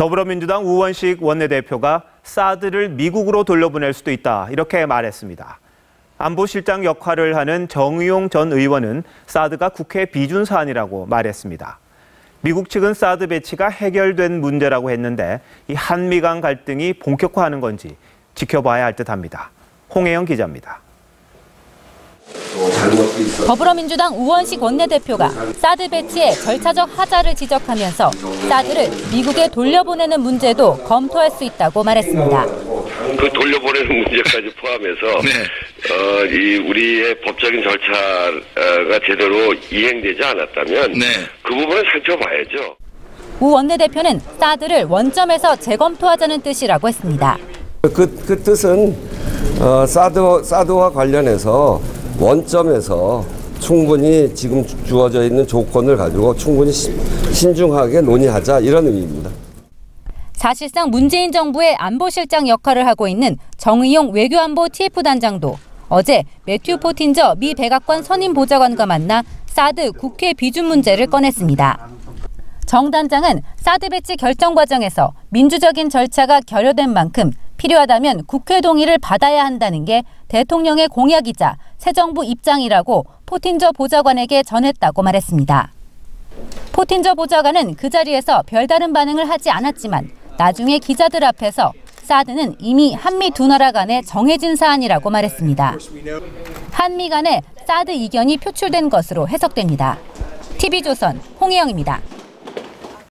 더불어민주당 우원식 원내대표가 사드를 미국으로 돌려보낼 수도 있다 이렇게 말했습니다. 안보실장 역할을 하는 정의용 전 의원은 사드가 국회 비준 사안이라고 말했습니다. 미국 측은 사드 배치가 해결된 문제라고 했는데 이 한미 간 갈등이 본격화하는 건지 지켜봐야 할 듯합니다. 홍혜영 기자입니다. 더불어민주당 우원식 원내대표가 사드 배치의 절차적 하자를 지적하면서 사드를 미국에 돌려보내는 문제도 검토할 수 있다고 말했습니다. 그 돌려보내는 문제까지 포함해서 네. 어, 이 우리의 법적인 절차가 제대로 이행되지 않았다면 네. 그 부분은 살펴봐야죠. 우 원내대표는 사드를 원점에서 재검토하자는 뜻이라고 했습니다. 그, 그 뜻은 어, 사드, 사드와 관련해서 원점에서 충분히 지금 주어져 있는 조건을 가지고 충분히 시, 신중하게 논의하자 이런 의미입니다. 사실상 문재인 정부의 안보실장 역할을 하고 있는 정의용 외교안보 TF 단장도 어제 매튜 포틴저 미 백악관 선임 보좌관과 만나 사드 국회 비준 문제를 꺼냈습니다. 정 단장은 사드 배치 결정 과정에서 민주적인 절차가 결여된 만큼 필요하다면 국회 동의를 받아야 한다는 게 대통령의 공약이자 새 정부 입장이라고 포틴저 보좌관에게 전했다고 말했습니다. 포틴저 보좌관은 그 자리에서 별다른 반응을 하지 않았지만 나중에 기자들 앞에서 사드는 이미 한미 두 나라 간에 정해진 사안이라고 말했습니다. 한미 간에 사드 이견이 표출된 것으로 해석됩니다. TV조선 홍혜영입니다.